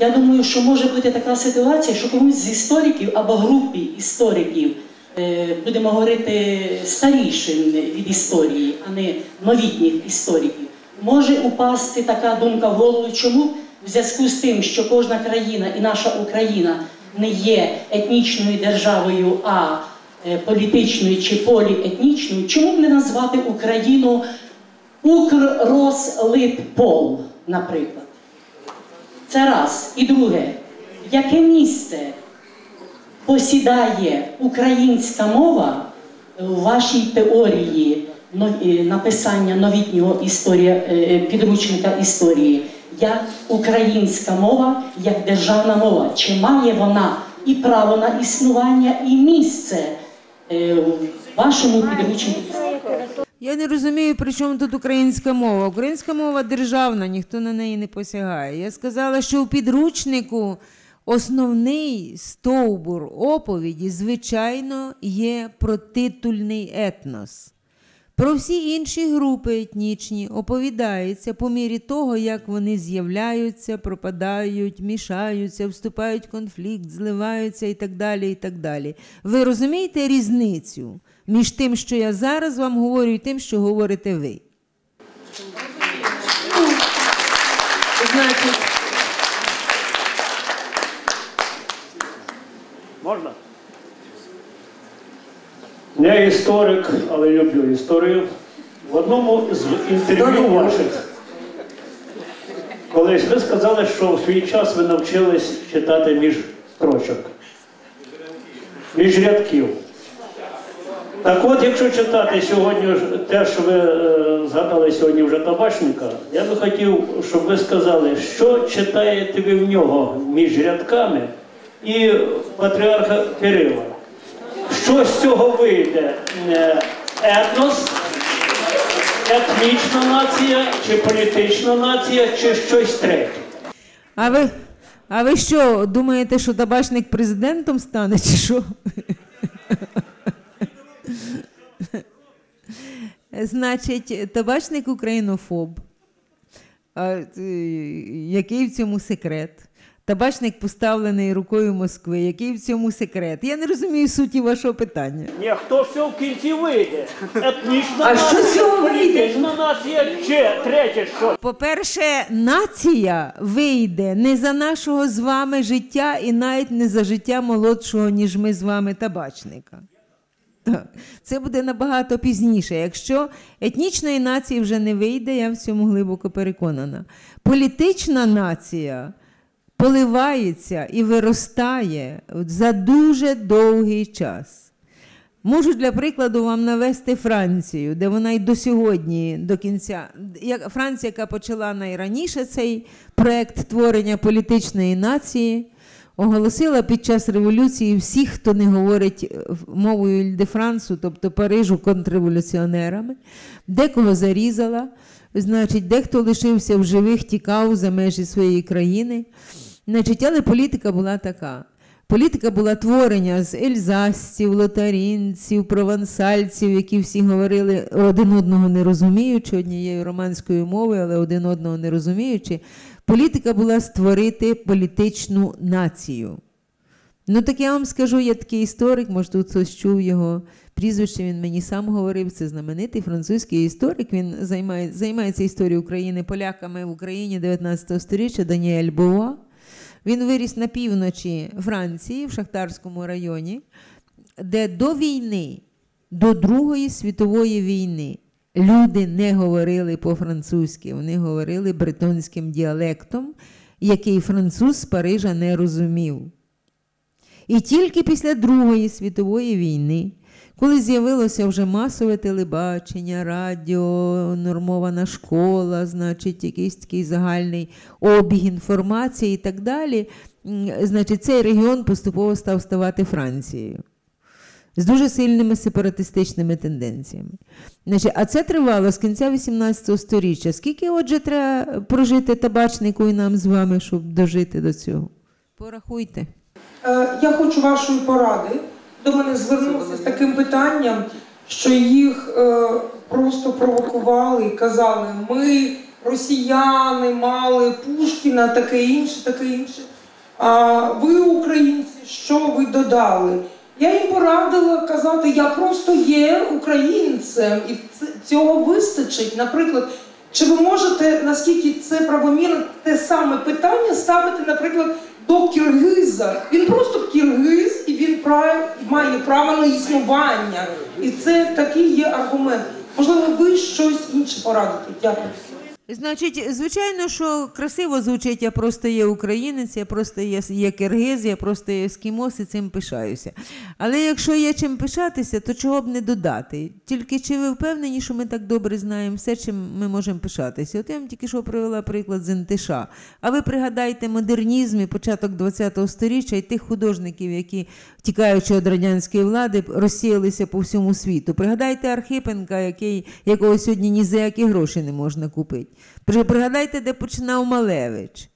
Я думаю, що може бути така ситуація, що комусь з істориків або групі істориків, е, будемо говорити старішим від історії, а не новітніх істориків, може упасти така думка в голову. Чому в зв'язку з тим, що кожна країна і наша Україна не є етнічною державою, а е, політичною чи поліетнічною, чому б не назвати Україну Укррослитпол, наприклад? Це раз. І друге, яке місце посідає українська мова у вашій теорії е, написання новітнього історія, е, підручника історії? Як українська мова, як державна мова? Чи має вона і право на існування, і місце е, в вашому підручнику? Я не розумію, при чому тут українська мова. Українська мова державна, ніхто на неї не посягає. Я сказала, що у підручнику основний стовбур оповіді, звичайно, є про титульний етнос. Про всі інші групи етнічні оповідається по мірі того, як вони з'являються, пропадають, мішаються, вступають в конфлікт, зливаються і так далі. і так далі. Ви розумієте різницю між тим, що я зараз вам говорю, і тим, що говорите ви? Значить, Можна? Я історик, але люблю історію. В одному з інтерв'ю ваших колись ви сказали, що в свій час ви навчились читати між строчок, між рядків. Так от, якщо читати сьогодні те, що ви е, згадали сьогодні вже табачника, я би хотів, щоб ви сказали, що читаєте ви в нього між рядками і патріарха Кирила. Що з цього вийде? Е, Етнос, етнічна нація, чи політична нація, чи щось третє? А ви, а ви що, думаєте, що табачник президентом стане, чи що? Значить, табачник українофоб. А, е, який в цьому секрет? Табачник поставлений рукою Москви. Який в цьому секрет? Я не розумію суті вашого питання. Ні, хто цього в кінці вийде? Етнічна А що з цього вийде? політична нація, чи третє що? По-перше, нація вийде не за нашого з вами життя і навіть не за життя молодшого, ніж ми з вами табачника. Так. Це буде набагато пізніше. Якщо етнічної нації вже не вийде, я в цьому глибоко переконана. Політична нація поливається і виростає за дуже довгий час. Можу для прикладу вам навести Францію, де вона й до сьогодні, до кінця, Франція, яка почала найраніше цей проект творення політичної нації, оголосила під час революції всіх, хто не говорить е, мовою Іль-де-Франсу, тобто Парижу, контрреволюціонерами, декого зарізала, значить, дехто лишився в живих, тікав за межі своєї країни. Значить, але політика була така. Політика була творення з ельзасців, лотарінців, провансальців, які всі говорили один одного не розуміючи, однією романською мовою, але один одного не розуміючи. Політика була створити політичну націю. Ну так я вам скажу, я такий історик, може тут хтось чув його прізвище, він мені сам говорив, це знаменитий французький історик. Він займає, займається історією України поляками в Україні 19 століття Даніель Буа. Він виріс на півночі Франції, в Шахтарському районі, де до війни, до Другої світової війни, люди не говорили по-французьки, вони говорили бретонським діалектом, який француз з Парижа не розумів. І тільки після Другої світової війни, коли з'явилося вже масове телебачення, радіо, нормована школа, значить, якийсь такий загальний обіг інформації і так далі, значить, цей регіон поступово став ставати Францією. З дуже сильними сепаратистичними тенденціями. Значить, а це тривало з кінця 18 століття. Скільки, отже, треба прожити табачнику і нам з вами, щоб дожити до цього? Порахуйте. Е, Я хочу вашої поради. До мене звернулися з таким питанням, що їх е, просто провокували і казали, ми росіяни мали Пушкіна, таке інше, таке інше. А ви, українці, що ви додали? Я їм порадила казати, я просто є українцем, і цього вистачить. Наприклад, чи ви можете, наскільки це правомірно, те саме питання ставити, наприклад, до киргиза? Він просто киргиз, і він прав- має право на існування. І це такий є аргумент. Можливо, ви щось інше порадите. Дякую. Значить, звичайно, що красиво звучить, я просто є українець, я просто є, є киргиз, я просто є ескімос і цим пишаюся. Але якщо є чим пишатися, то чого б не додати? Тільки чи ви впевнені, що ми так добре знаємо все, чим ми можемо пишатися? От я вам тільки що привела приклад з НТШ. А ви пригадайте модернізм і початок ХХ століття і тих художників, які, втікаючи від радянської влади, розсіялися по всьому світу. Пригадайте Архипенка, який, якого сьогодні ні за які гроші не можна купити. При- Пригадайте, де починав Малевич.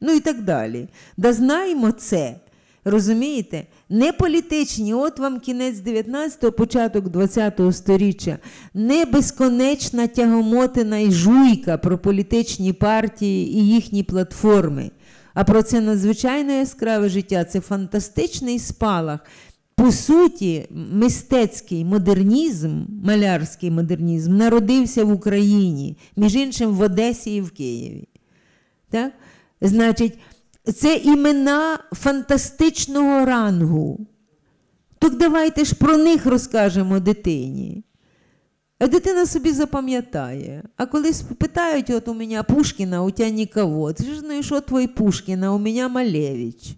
Ну і так далі. Да знаємо це. Розумієте? Не політичні, от вам кінець 19-го, початок 20-го сторіччя, не безконечна тягомотина і жуйка про політичні партії і їхні платформи. А про це надзвичайно яскраве життя, це фантастичний спалах. По суті, мистецький модернізм, малярський модернізм народився в Україні, між іншим в Одесі і в Києві. Так? Значить, це імена фантастичного рангу. Так давайте ж про них розкажемо дитині. А дитина собі запам'ятає. А коли питають, от у мене Пушкіна, у тебе нікого. Ти ж ну що твій Пушкіна, у мене Малевич.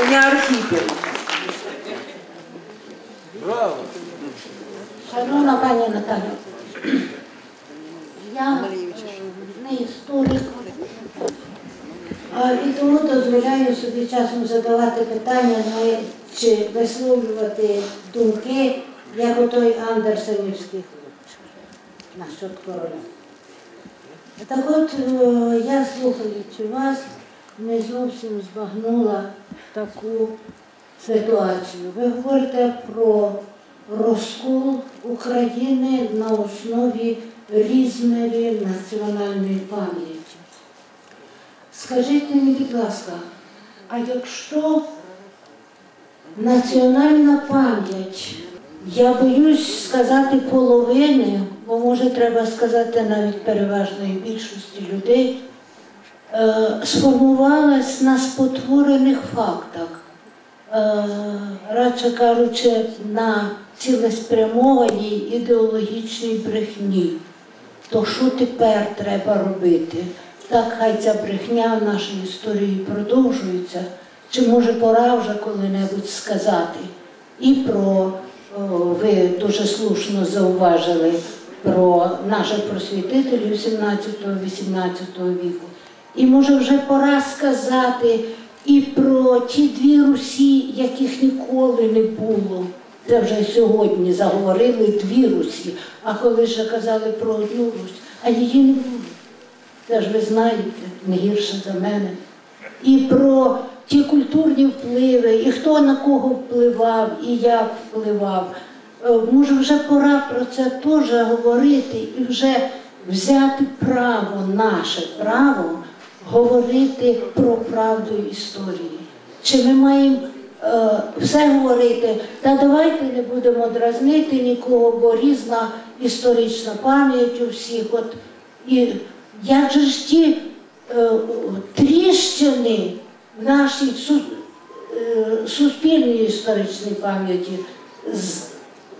У мене Архіпів. Шановна пані Наталя, я не історик, і тому дозволяю собі часом задавати питання ну, чи висловлювати думки, як отой Андерсенівський хлопчик насчет короля. Так от, я слухаючи вас, не зовсім збагнула таку ситуацію. Ви говорите про розкол України на основі різної національної пам'яті. Скажіть мені, будь ласка, а якщо національна пам'ять, я боюсь сказати половини, бо може треба сказати навіть переважної більшості людей, сформувалась на спотворених фактах, е, радше кажучи, на цілеспрямованій ідеологічній брехні. То що тепер треба робити? Так хай ця брехня в нашій історії продовжується. Чи може пора вже коли-небудь сказати і про, ви дуже слушно зауважили, про наших просвітителів 17-18 віку. І може вже пора сказати і про ті дві Русі, яких ніколи не було. Це вже сьогодні заговорили дві Русі, а коли ще казали про одну Русь, а її не було. Це ж ви знаєте, не гірше за мене. І про ті культурні впливи, і хто на кого впливав, і як впливав. Е, Може, вже пора про це теж говорити і вже взяти право, наше право говорити про правду історії. Чи ми маємо е, все говорити, та давайте не будемо дразнити нікого, бо різна історична пам'ять у всіх. От, і як же ж ті е, тріщини в нашій су- е, суспільній історичній пам'яті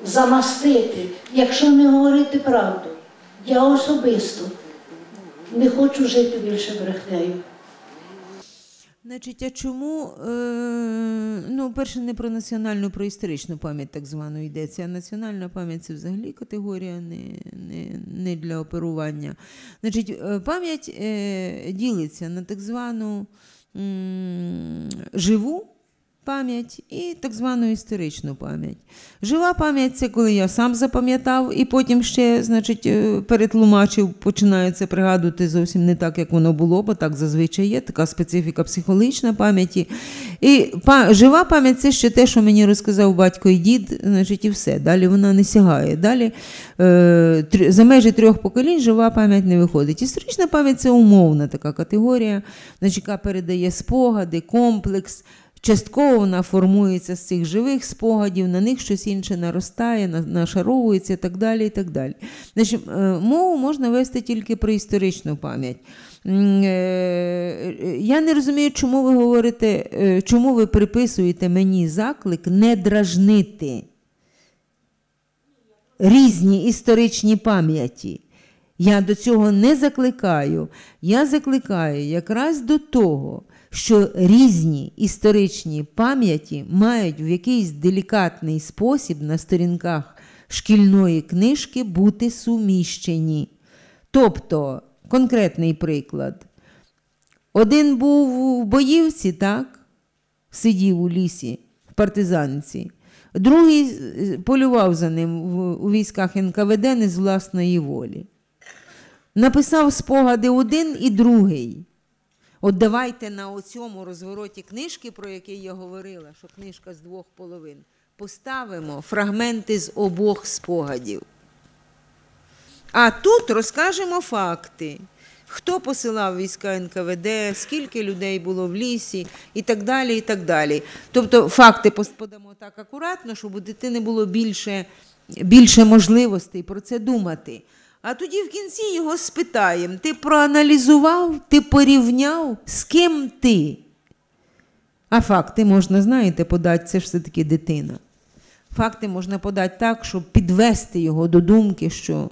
замастити, якщо не говорити правду? Я особисто не хочу жити більше брехнею. Значить, а чому, е, ну, перше, не про національну, про історичну пам'ять так звану йдеться. А національна пам'ять це взагалі категорія не, не, не для оперування. Значить, е, пам'ять е, ділиться на так звану живу пам'ять і так звану історичну пам'ять. Жива пам'ять це коли я сам запам'ятав і потім ще, значить, е, перетлумачив, починаю це пригадувати зовсім не так, як воно було, бо так зазвичай є, така специфіка психологічна пам'яті. І жива пам'ять це ще те, що мені розказав батько і дід, значить, і все. Далі вона не сягає. Далі е, за межі трьох поколінь жива пам'ять не виходить. Історична пам'ять це умовна така категорія, значить, яка передає спогади, комплекс. Частково вона формується з цих живих спогадів, на них щось інше наростає, нашаровується і так далі. І так далі. Значить, е, мову можна вести тільки про історичну пам'ять. Е, Я не розумію, чому ви говорите, е, чому ви приписуєте мені заклик не дражнити різні історичні пам'яті. Я до цього не закликаю. Я закликаю якраз до того, що різні історичні пам'яті мають в якийсь делікатний спосіб на сторінках шкільної книжки бути суміщені. Тобто, конкретний приклад. Один був в боївці, так? Сидів у лісі, в партизанці. Другий е, полював за ним у військах НКВД не з власної волі. Написав спогади один і другий. От давайте на оцьому розвороті книжки, про який я говорила, що книжка з двох половин, поставимо фрагменти з обох спогадів. А тут розкажемо факти. Хто посилав війська НКВД, скільки людей було в лісі і так далі. і так далі. Тобто факти подамо так акуратно, щоб у дитини було більше, більше можливостей про це думати. А тоді в кінці його спитаємо: ти проаналізував, ти порівняв, з ким ти? А факти можна, знаєте, подати, це ж все-таки дитина. Факти можна подати так, щоб підвести його до думки, що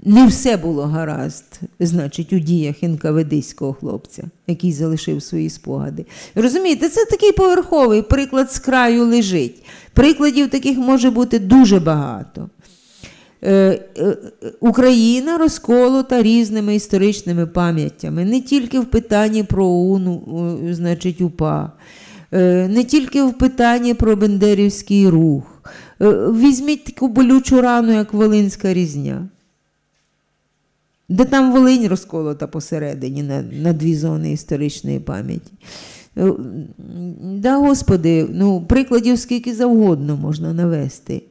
не все було гаразд, значить, у діях НКВДського хлопця, який залишив свої спогади. Розумієте, це такий поверховий приклад з краю лежить. Прикладів таких може бути дуже багато. Е, е, Україна розколота різними історичними пам'яттями, не тільки в питанні про ОУН, значить, УПА, е, не тільки в питанні про Бендерівський рух. Візьміть таку болючу рану, як Волинська різня. Де там Волинь розколота посередині на, на дві зони історичної пам'яті. Да, Господи, ну, прикладів скільки завгодно можна навести.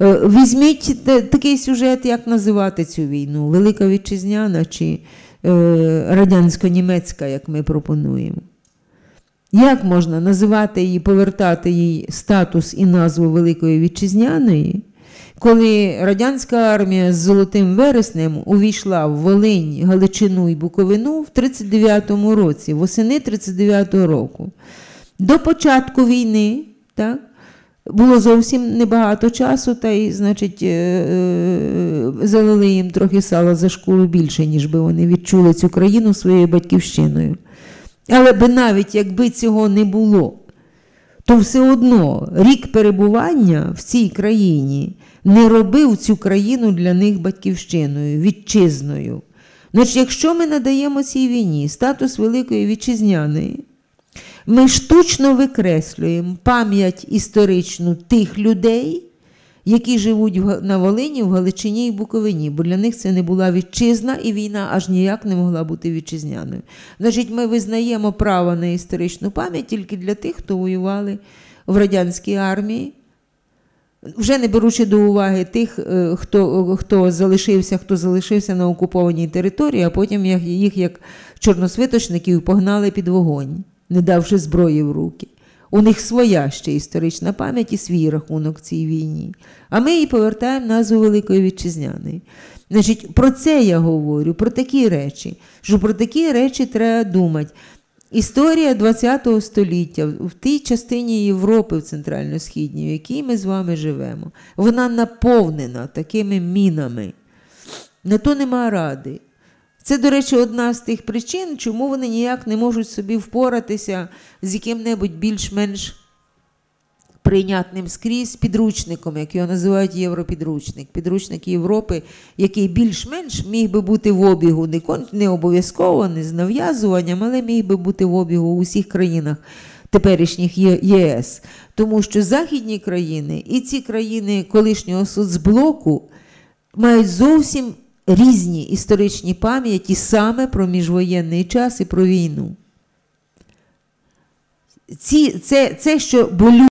Е, Візьміть такий сюжет, як називати цю війну: Велика Вітчизняна чи е, радянсько-німецька, як ми пропонуємо. Як можна називати її, повертати їй статус і назву Великої Вітчизняної, коли радянська армія з Золотим вереснем увійшла в Волинь, Галичину і Буковину в 39-му році, восени 39-го року. До початку війни, так, було зовсім небагато часу, та й, значить, е, е, залили їм трохи сала за школу більше, ніж би вони відчули цю країну своєю батьківщиною. Але би навіть якби цього не було, то все одно рік перебування в цій країні не робив цю країну для них батьківщиною, вітчизною. Значить, якщо ми надаємо цій війні статус Великої Вітчизняної, ми штучно викреслюємо пам'ять історичну тих людей, які живуть на Волині, в Галичині і Буковині, бо для них це не була вітчизна, і війна аж ніяк не могла бути вітчизняною. Значить, ми визнаємо право на історичну пам'ять тільки для тих, хто воювали в радянській армії, вже не беручи до уваги тих, е, хто, хто залишився, хто залишився на окупованій території, а потім їх як чорносвиточників погнали під вогонь, не давши зброї в руки. У них своя ще історична пам'ять і свій рахунок цій війні. А ми їй повертаємо назву Великої Вітчизняної. Значить, про це я говорю, про такі речі. Що про такі речі треба думати. Історія ХХ століття в тій частині Європи, в центрально-східній, в якій ми з вами живемо, вона наповнена такими мінами. На то нема ради. Це, до речі, одна з тих причин, чому вони ніяк не можуть собі впоратися з яким-небудь більш-менш прийнятним скрізь підручником, як його називають європідручник. Підручник Європи, який більш-менш міг би бути в обігу, не, не обов'язково, не з нав'язуванням, але міг би бути в обігу у усіх країнах теперішніх ЄС. Тому що західні країни і ці країни колишнього соцблоку мають зовсім різні історичні пам'яті саме про міжвоєнний час і про війну. Ці, це, це, що болю.